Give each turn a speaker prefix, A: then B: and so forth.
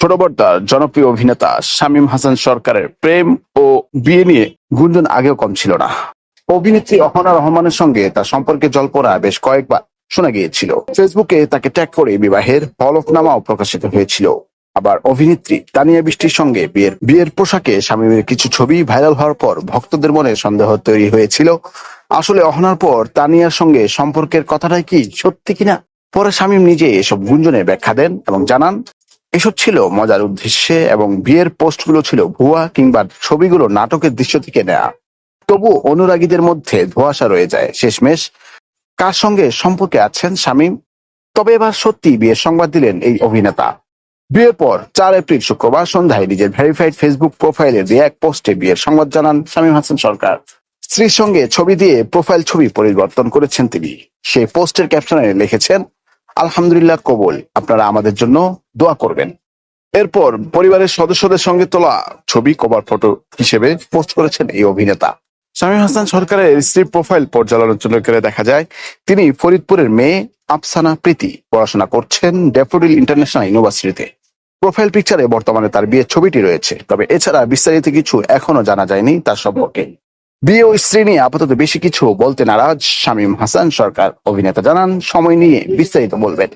A: ছোট জনপ্রিয় অভিনেতা শামীম হাসান সরকারের প্রেম ও বিয়ে নিয়ে গুঞ্জন আগেও কম ছিল না। অভিনেত্রী অহনা রহমানের সঙ্গে তার সম্পর্কে জল্পনা বেশ কয়েকবার শোনা গিয়েছিল। ফেসবুকে তাকে ট্যাগ করে বিবাহের হলফনামাও প্রকাশিত হয়েছিল। আবার অভিনেত্রী তানিয়া বৃষ্টির সঙ্গে বিয়ের বিয়ের পোশাকে শামীমের কিছু ছবি ভাইরাল হওয়ার পর ভক্তদের মনে সন্দেহ তৈরি হয়েছিল। আসলে অহনার পর তানিয়ার সঙ্গে সম্পর্কের কথাটাই কি সত্যি কিনা? পরে শামীম নিজে এসব গুঞ্জনের ব্যাখ্যা দেন এবং জানান এসব ছিল মজার উদ্দেশ্যে এবং বিয়ের পোস্টগুলো ছিল ভুয়া কিংবা ছবিগুলো নাটকের দৃশ্য থেকে নেয়া। তবু অনুরাগীদের মধ্যে ধোঁয়াশা রয়ে যায়। শেষমেশ, কার সঙ্গে সম্পর্কে আছেন শামীম? তবে এবার সত্যি বিয়ের সংবাদ দিলেন এই অভিনেতা। বিয়ের পর চার এপ্রিল শুক্রবার সন্ধ্যায় নিজের ভেরিফাইড ফেসবুক প্রোফাইলে দিয়ে এক পোস্টে বিয়ের সংবাদ জানান শামীম হাসান সরকার। স্ত্রীর সঙ্গে ছবি দিয়ে প্রোফাইল ছবি পরিবর্তন করেছেন তিনি। সেই পোস্টের ক্যাপশনে লিখেছেন, আলহামদুলিল্লাহ কবুল। আপনারা আমাদের জন্য দোয়া করবেন। এরপর পরিবারের সদস্যদের সঙ্গে তোলা ছবি কভার ফটো হিসেবে পোস্ট করেছেন এই অভিনেতা। শামীম হাসান সরকারের স্ত্রীর প্রোফাইল পর্যালোচনা করে দেখা যায়, তিনি ফরিদপুরের মেয়ে আফসানা প্রীতি পড়াশোনা করছেন ড্যাফোডিল ইন্টারন্যাশনাল ইউনিভার্সিটিতে। প্রোফাইল পিকচারে বর্তমানে তার বিয়ের ছবিটি রয়েছে। তবে এছাড়া বিস্তারিত কিছু এখনও জানা যায়নি তার সম্পর্কে। বিয়ে ও স্ত্রী নিয়ে আপাতত বেশি কিছু বলতে নারাজ শামীম হাসান সরকার। অভিনেতা জানান, সময় নিয়ে বিস্তারিত বলবেন।